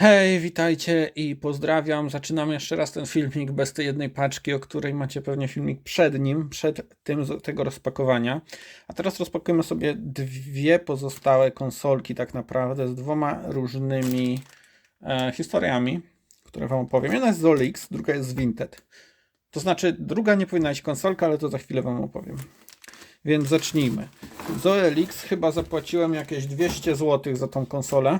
Hej, witajcie i pozdrawiam. Zaczynam jeszcze raz ten filmik bez tej jednej paczki, o której macie pewnie filmik przed nim, przed tym tego rozpakowania. A teraz rozpakujemy sobie dwie pozostałe konsolki, tak naprawdę, z dwoma różnymi e, historiami, które Wam opowiem. Jedna jest z Olix, druga jest z Vinted. To znaczy, druga nie powinna być konsolka, ale to za chwilę Wam opowiem. Więc zacznijmy. Z OLX chyba zapłaciłem jakieś 200 zł za tą konsolę.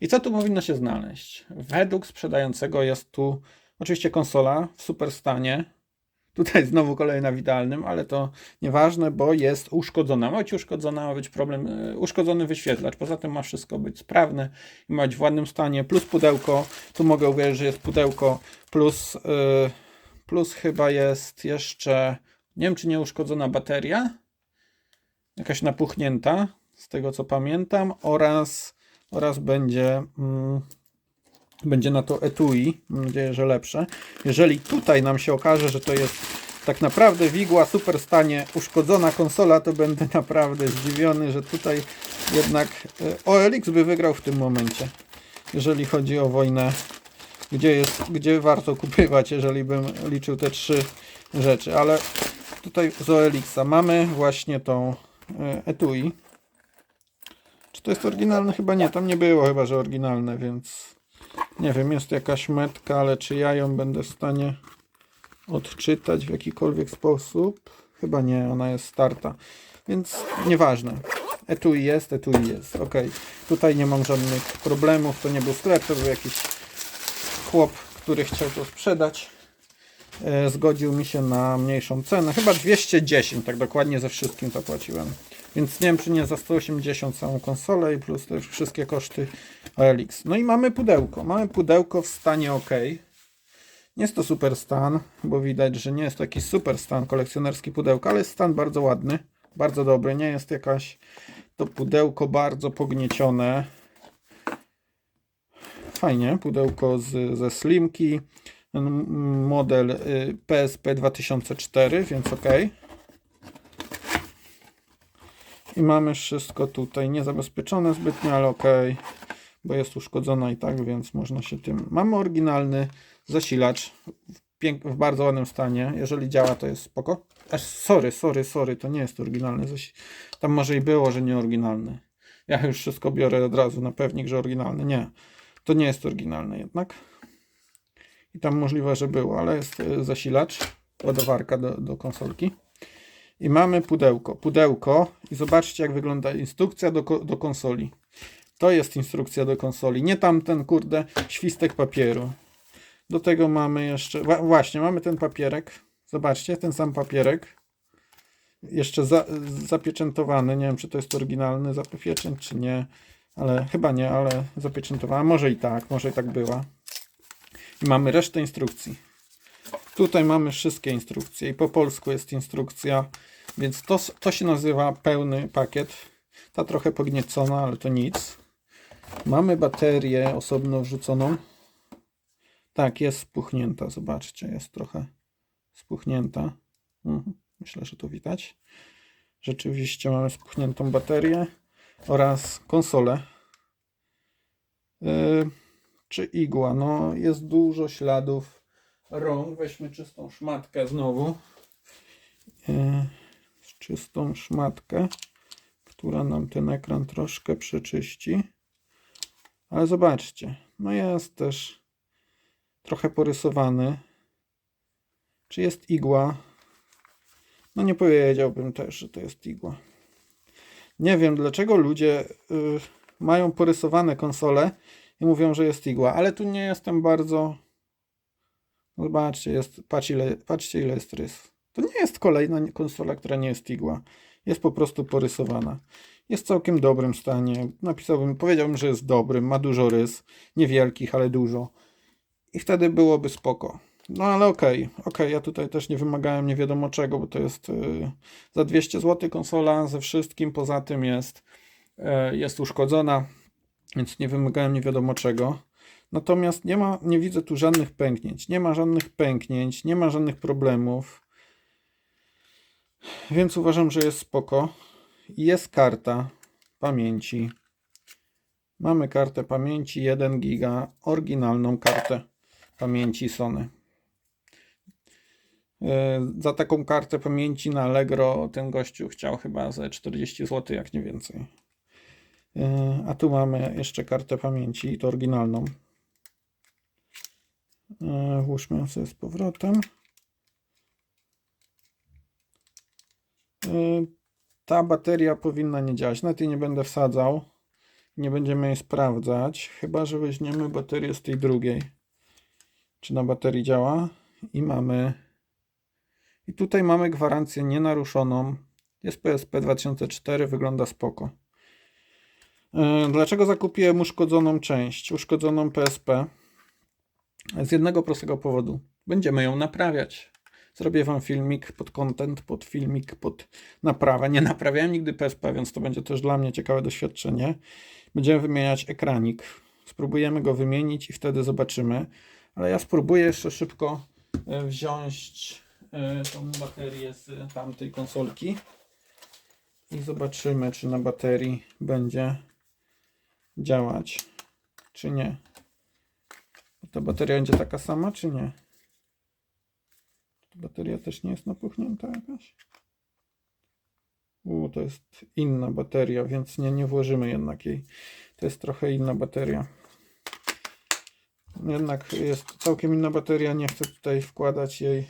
I co tu powinno się znaleźć? Według sprzedającego jest tu oczywiście konsola w super stanie. Tutaj znowu kolejna w idealnym, ale to nieważne, bo jest uszkodzona. Ma być uszkodzona, ma być problem, e, uszkodzony wyświetlacz. Poza tym ma wszystko być sprawne i ma być w ładnym stanie. Plus pudełko. Tu mogę uwierzyć, że jest pudełko. Plus, yy, plus chyba jest jeszcze, nie wiem czy nie uszkodzona bateria. Jakaś napuchnięta, z tego co pamiętam. Oraz oraz będzie, mm, będzie na to etui. Mam nadzieję, że lepsze. Jeżeli tutaj nam się okaże, że to jest tak naprawdę wigła, super stanie, uszkodzona konsola, to będę naprawdę zdziwiony, że tutaj jednak e, OLX by wygrał w tym momencie. Jeżeli chodzi o wojnę, gdzie, jest, gdzie warto kupywać, jeżeli bym liczył te trzy rzeczy. Ale tutaj z OLX-a mamy właśnie tą e, etui. Czy to jest oryginalne? Chyba nie, tam nie było chyba, że oryginalne, więc nie wiem, jest jakaś metka, ale czy ja ją będę w stanie odczytać w jakikolwiek sposób? Chyba nie, ona jest starta, więc nieważne. Etui jest, etui jest, ok. Tutaj nie mam żadnych problemów, to nie był sklep, to był jakiś chłop, który chciał to sprzedać. E, Zgodził mi się na mniejszą cenę, chyba 210, tak dokładnie ze wszystkim zapłaciłem. Więc nie wiem, czy nie za 180 całą konsolę i plus te wszystkie koszty OLX. No i mamy pudełko. Mamy pudełko w stanie OK. Nie jest to super stan, bo widać, że nie jest to jakiś super stan kolekcjonerski pudełka, ale jest stan bardzo ładny, bardzo dobry. Nie jest jakaś to pudełko bardzo pogniecione. Fajnie, pudełko z, ze Slimki. Model y, PSP 2004, więc ok. I mamy wszystko tutaj niezabezpieczone zbytnio, ale ok, bo jest uszkodzona i tak, więc można się tym. Mamy oryginalny zasilacz w, w bardzo ładnym stanie. Jeżeli działa, to jest spoko. Aż sorry, sorry, sorry, to nie jest oryginalny zasilacz. Tam może i było, że nie oryginalny. Ja już wszystko biorę od razu na pewnik, że oryginalny. Nie, to nie jest oryginalny jednak. I tam możliwe, że było, ale jest y, zasilacz, ładowarka do, do konsolki. I mamy pudełko. Pudełko i zobaczcie jak wygląda instrukcja do, do konsoli. To jest instrukcja do konsoli, nie tamten kurde świstek papieru. Do tego mamy jeszcze, właśnie mamy ten papierek. Zobaczcie, ten sam papierek. Jeszcze za, zapieczętowany. Nie wiem, czy to jest oryginalny zapieczęt, czy nie. Ale chyba nie, ale zapieczętowany. Może i tak, może i tak była. I mamy resztę instrukcji. Tutaj mamy wszystkie instrukcje i po polsku jest instrukcja, więc to, to się nazywa pełny pakiet. Ta trochę pogniecona, ale to nic. Mamy baterię osobno wrzuconą. Tak, jest spuchnięta, zobaczcie, jest trochę spuchnięta. Mhm, Myślę, że to widać. Rzeczywiście mamy spuchniętą baterię oraz konsolę. Yy, czy igła? No, jest dużo śladów rąk. Weźmy czystą szmatkę znowu. E, czystą szmatkę, która nam ten ekran troszkę przeczyści. Ale zobaczcie, no jest też trochę porysowany. Czy jest igła? No nie powiedziałbym też, że to jest igła. Nie wiem, dlaczego ludzie y, mają porysowane konsole i mówią, że jest igła, ale tu nie jestem bardzo Zobaczcie, jest, patrz ile, patrzcie ile jest rys. To nie jest kolejna konsola, która nie jest igła. Jest po prostu porysowana. Jest w całkiem dobrym stanie. Napisałbym, powiedziałbym, że jest dobrym. Ma dużo rys. Niewielkich, ale dużo. I wtedy byłoby spoko. No ale okej, okej, ja tutaj też nie wymagałem nie wiadomo czego, bo to jest yy, za 200 zł konsola ze wszystkim, poza tym jest, yy, jest uszkodzona, więc nie wymagałem nie wiadomo czego. Natomiast nie ma, nie widzę tu żadnych pęknięć. Nie ma żadnych pęknięć, nie ma żadnych problemów. Więc uważam, że jest spoko. Jest karta pamięci. Mamy kartę pamięci 1 giga, oryginalną kartę pamięci Sony. E, Za taką kartę pamięci na Allegro ten gościu chciał chyba ze 40 zł, jak nie więcej. E, A tu mamy jeszcze kartę pamięci, to oryginalną. E, Włóżmy sobie z powrotem. E, Ta bateria powinna nie działać. Nawet jej nie będę wsadzał. Nie będziemy jej sprawdzać. Chyba, że weźmiemy baterię z tej drugiej. Czy na baterii działa? I mamy. I tutaj mamy gwarancję nienaruszoną. Jest PSP 2004, wygląda spoko. E, Dlaczego zakupiłem uszkodzoną część? Uszkodzoną PSP. Z jednego prostego powodu. Będziemy ją naprawiać. Zrobię wam filmik pod content, pod filmik, pod naprawę. Nie naprawiałem nigdy PSP, więc to będzie też dla mnie ciekawe doświadczenie. Będziemy wymieniać ekranik. Spróbujemy go wymienić i wtedy zobaczymy. Ale ja spróbuję jeszcze szybko e, wziąć e, tą baterię z tamtej konsolki i zobaczymy, czy na baterii będzie działać, czy nie. Ta bateria będzie taka sama, czy nie? Ta bateria też nie jest napuchnięta jakaś? U, to jest inna bateria, więc nie, nie włożymy jednak jej. To jest trochę inna bateria. Jednak jest całkiem inna bateria, nie chcę tutaj wkładać jej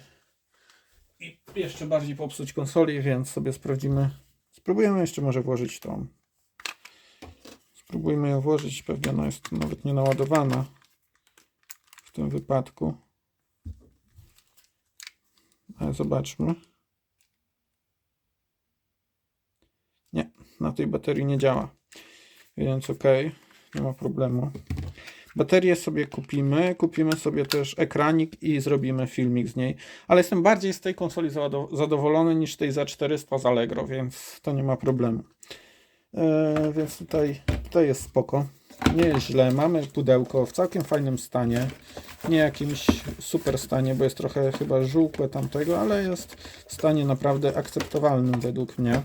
i jeszcze bardziej popsuć konsoli, więc sobie sprawdzimy. Spróbujemy jeszcze może włożyć tą. Spróbujmy ją włożyć, pewnie ona jest nawet nie naładowana tym wypadku. Ale zobaczmy. Nie, na tej baterii nie działa. Więc ok, nie ma problemu. Baterię sobie kupimy, kupimy sobie też ekranik i zrobimy filmik z niej. Ale jestem bardziej z tej konsoli zado- zadowolony niż tej za 400 z Allegro, więc to nie ma problemu. Eee, więc tutaj, tutaj jest spoko. Nie jest źle. Mamy pudełko w całkiem fajnym stanie. Nie jakimś super stanie, bo jest trochę chyba żółkłe tamtego, ale jest w stanie naprawdę akceptowalnym według mnie.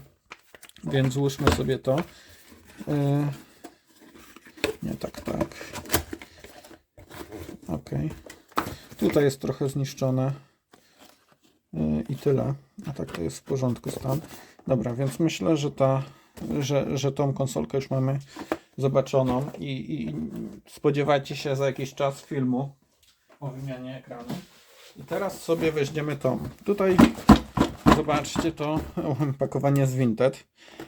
Więc złóżmy sobie to. Eee, nie tak, tak. Ok. Tutaj jest trochę zniszczone. Yy, I tyle. A tak to jest w porządku stan. Dobra, więc myślę, że ta, że, że tą konsolkę już mamy zobaczoną i, i spodziewajcie się za jakiś czas filmu o wymianie ekranu. I teraz sobie weźmiemy tą. Tutaj zobaczcie to pakowanie z Vinted.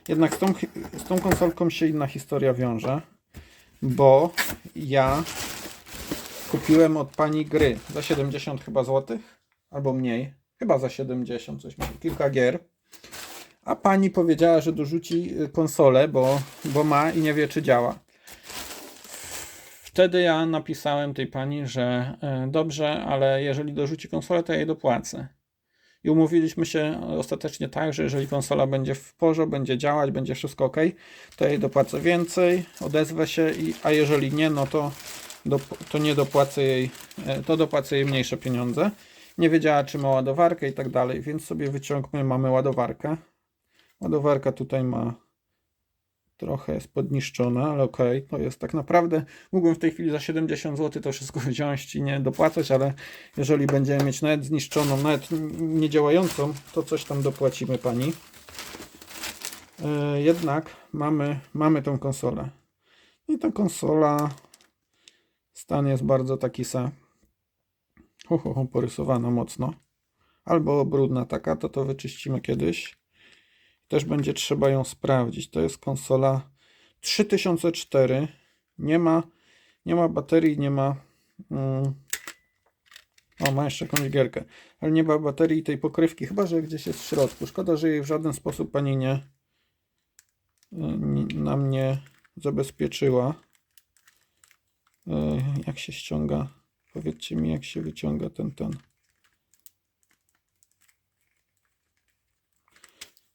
Jednak z tą, z tą konsolką się inna historia wiąże, bo ja kupiłem od pani gry za 70 chyba złotych, albo mniej, chyba za 70, coś kilka gier. A pani powiedziała, że dorzuci y, konsolę, bo, bo ma i nie wie, czy działa. Wtedy ja napisałem tej pani, że e, dobrze, ale jeżeli dorzuci konsolę, to ja jej dopłacę. I umówiliśmy się ostatecznie tak, że jeżeli konsola będzie w porządku, będzie działać, będzie wszystko ok, to jej dopłacę więcej, odezwę się, i, a jeżeli nie, no to dop- to nie dopłacę jej, e, to dopłacę jej mniejsze pieniądze. Nie wiedziała, czy ma ładowarkę i tak dalej, więc sobie wyciągmy, mamy ładowarkę. Ładowarka tutaj ma trochę jest podniszczona, ale okej, to jest tak naprawdę, mógłbym w tej chwili za 70 zł to wszystko wziąć i nie dopłacać, ale jeżeli będziemy mieć nawet zniszczoną, nawet niedziałającą, to coś tam dopłacimy pani. E, jednak mamy, mamy tą konsolę. I ta konsola Stan jest bardzo taki sa. Ho, ho, ho, porysowana mocno. Albo brudna taka, to to wyczyścimy kiedyś. Też będzie trzeba ją sprawdzić. To jest konsola 3004. Nie ma, nie ma baterii, nie ma. Mm, o, ma jeszcze jakąś gierkę. Ale nie ma baterii tej pokrywki, chyba że gdzieś jest w środku. Szkoda, że jej w żaden sposób pani nie, nie nam zabezpieczyła. E, Jak się ściąga? Powiedzcie mi, jak się wyciąga ten ten.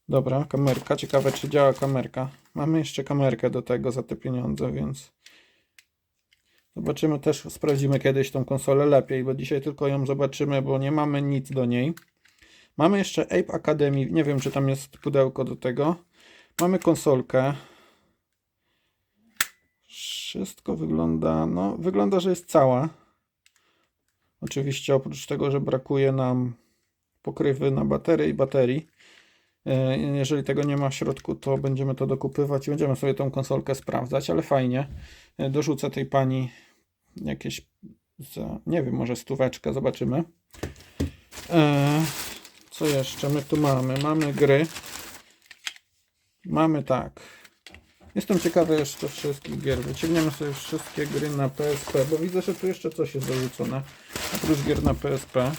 Dobra, kamerka. Ciekawe, czy działa kamerka. Mamy jeszcze kamerkę do tego za te pieniądze, więc zobaczymy też, sprawdzimy kiedyś tą konsolę lepiej, bo dzisiaj tylko ją zobaczymy, bo nie mamy nic do niej. Mamy jeszcze Ape Academy. Nie wiem, czy tam jest pudełko do tego. Mamy konsolkę. Wszystko wygląda, no wygląda, że jest cała. Oczywiście oprócz tego, że brakuje nam pokrywy na baterię i baterii. E, Jeżeli tego nie ma w środku, to będziemy to dokupywać i będziemy sobie tą konsolkę sprawdzać, ale fajnie. E, Dorzucę tej pani jakieś, za, nie wiem, może stóweczkę, zobaczymy. E, co jeszcze my tu mamy? Mamy gry. Mamy tak. Jestem ciekawy jeszcze wszystkich gier. Wyciągniemy sobie wszystkie gry na PSP, bo widzę, że tu jeszcze coś jest dorzucone. Oprócz gier na PSP.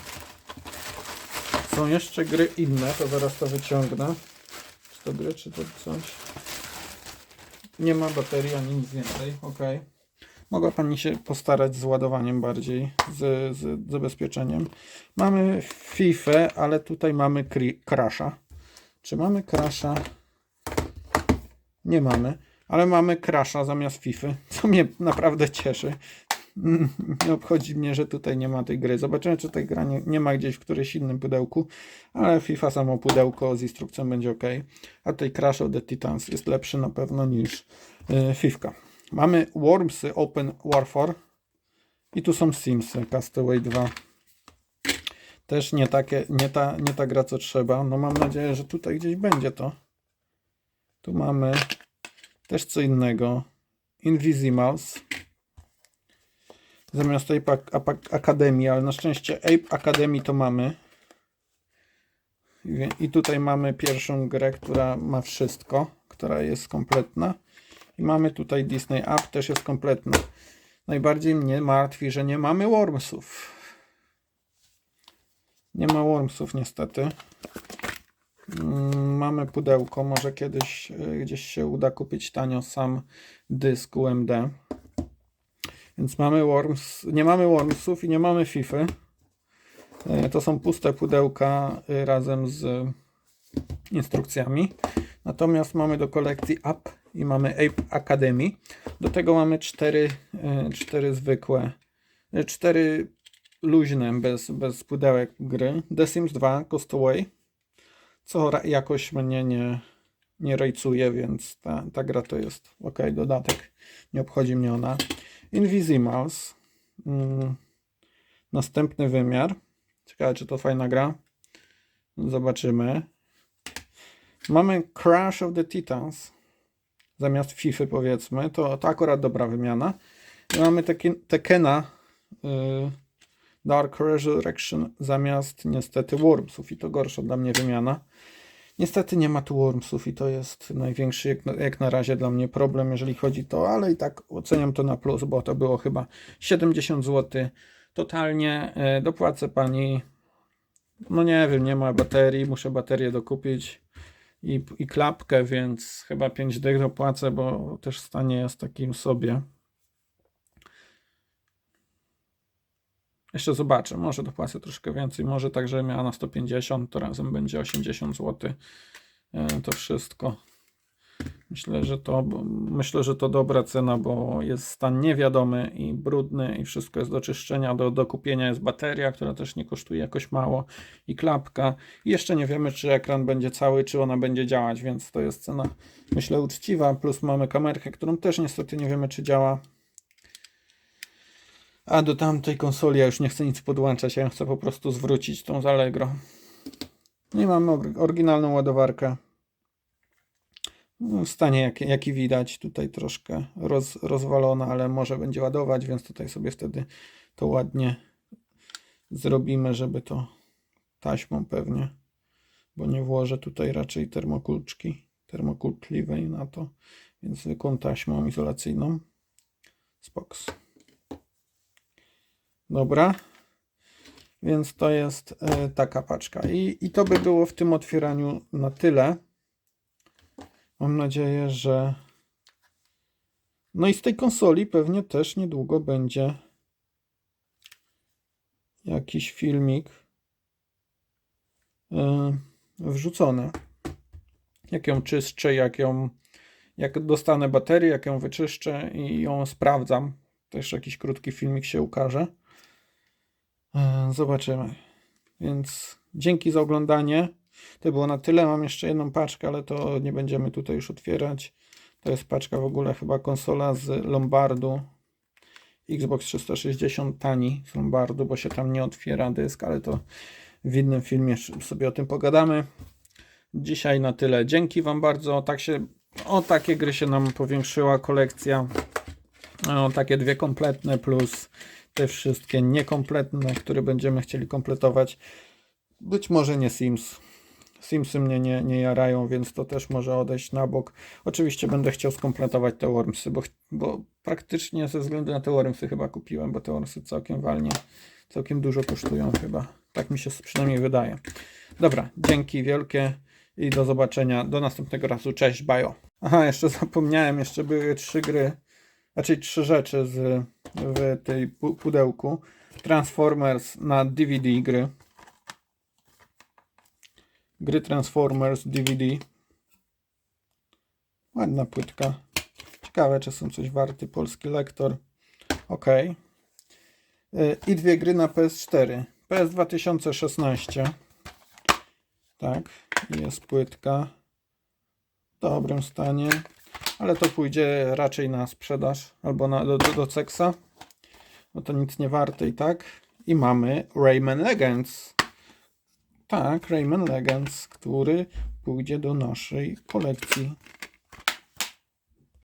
Są jeszcze gry inne, to zaraz to wyciągnę. Czy to gry, czy to coś? Nie ma baterii ani nic więcej, ok. Mogła Pani się postarać z ładowaniem bardziej, z, z zabezpieczeniem. Mamy FIFA, ale tutaj mamy Crasha. Czy mamy Crasha? Nie mamy, ale mamy Crasha zamiast FIFA, co mnie naprawdę cieszy. Nie obchodzi mnie, że tutaj nie ma tej gry. Zobaczymy, czy tej gra nie, nie ma gdzieś w którymś innym pudełku, ale FIFA samo pudełko z instrukcją będzie ok. A tutaj Crash of the Titans jest lepszy na pewno niż yy, FIFA. Mamy Wormsy Open Warfare i tu są Simsy Castaway 2. Też nie, takie, nie, ta, nie ta gra, co trzeba. No mam nadzieję, że tutaj gdzieś będzie to. Tu mamy też co innego. Invisimals. Zamiast Ape Ac- Ac- Academy, ale na szczęście Ape Academy to mamy. I tutaj mamy pierwszą grę, która ma wszystko, która jest kompletna. I mamy tutaj Disney App, też jest kompletna. Najbardziej mnie martwi, że nie mamy Wormsów. Nie ma Wormsów niestety. Mm, Mamy pudełko, może kiedyś y, gdzieś się uda kupić tanio sam dysk UMD. Więc mamy Worms, nie mamy Wormsów i nie mamy FIFA. Y, To są puste pudełka y, razem z instrukcjami. Natomiast mamy do kolekcji App i mamy Ape Academy. Do tego mamy cztery, y, cztery zwykłe, cztery luźne, bez, bez pudełek gry. The Sims 2 Castaway co jakoś mnie nie, nie rejcuje, więc ta, ta gra to jest ok, dodatek. Nie obchodzi mnie ona. Invisimals. Mm, następny wymiar. Ciekawe, czy to fajna gra. Zobaczymy. Mamy Crash of the Titans. Zamiast FIFA powiedzmy. To, to akurat dobra wymiana. I mamy Tekken- Tekkena. y, Dark Resurrection zamiast niestety Wormsów i to gorsza dla mnie wymiana. Niestety nie ma tu Wormsów i to jest największy jak na, jak na razie dla mnie problem, jeżeli chodzi to, ale i tak oceniam to na plus, bo to było chyba 70 zł. Totalnie e, dopłacę pani, no nie wiem, nie ma baterii, muszę baterię dokupić i, i klapkę, więc chyba 5 dych dopłacę, bo też w stanie jest takim sobie. Jeszcze zobaczę, może dopłacę troszkę więcej, może tak, że miała na 150, to razem będzie 80 zł. E, To wszystko. Myślę, że to myślę, że to dobra cena, bo jest stan niewiadomy i brudny i wszystko jest do czyszczenia. Do, do kupienia jest bateria, która też nie kosztuje jakoś mało i klapka. I jeszcze nie wiemy, czy ekran będzie cały, czy ona będzie działać, więc to jest cena myślę uczciwa. Plus mamy kamerkę, którą też niestety nie wiemy, czy działa. A do tamtej konsoli ja już nie chcę nic podłączać, ja chcę po prostu zwrócić tą z Allegro. No i mamy or- oryginalną ładowarkę. No, W stanie jaki, jaki widać, tutaj troszkę roz, rozwalona, ale może będzie ładować, więc tutaj sobie wtedy to ładnie zrobimy, żeby to taśmą pewnie, bo nie włożę tutaj raczej termokulczki, termokulkliwej na to, więc zwykłą taśmą izolacyjną. Spoks. Dobra. Więc to jest e, taka paczka. I, I to by było w tym otwieraniu na tyle. Mam nadzieję, że. No i z tej konsoli pewnie też niedługo będzie jakiś filmik e, wrzucony. Jak ją czyszczę, jak ją. Jak dostanę baterię, jak ją wyczyszczę i ją sprawdzam. Też jakiś krótki filmik się ukaże. E, Zobaczymy. Więc dzięki za oglądanie. To było na tyle. Mam jeszcze jedną paczkę, ale to nie będziemy tutaj już otwierać. To jest paczka w ogóle chyba konsola z Lombardu. Xbox 360 tani z Lombardu, bo się tam nie otwiera dysk, ale to w innym filmie sobie o tym pogadamy. Dzisiaj na tyle. Dzięki Wam bardzo. Tak się, o takie gry się nam powiększyła kolekcja. O takie dwie kompletne plus te wszystkie niekompletne, które będziemy chcieli kompletować. Być może nie Sims. Simsy mnie nie, nie jarają, więc to też może odejść na bok. Oczywiście będę chciał skompletować te Wormsy, bo, bo praktycznie ze względu na te Wormsy chyba kupiłem, bo te Wormsy całkiem walnie, całkiem dużo kosztują chyba. Tak mi się przynajmniej wydaje. Dobra, dzięki wielkie i do zobaczenia. Do następnego razu. Cześć, bajo. Aha, jeszcze zapomniałem, jeszcze były trzy gry, raczej trzy rzeczy z, w tej pu- pudełku. Transformers na DVD gry. Gry Transformers DVD. Ładna płytka. Ciekawe, czy są coś warty. Polski lektor. Ok. I dwie gry na PS4. PS 2016. Tak. Jest płytka. W dobrym stanie. Ale to pójdzie raczej na sprzedaż albo na, do, do, do Cexa. Bo to nic nie warte i tak. I mamy Rayman Legends. Tak, Rayman Legends, który pójdzie do naszej kolekcji.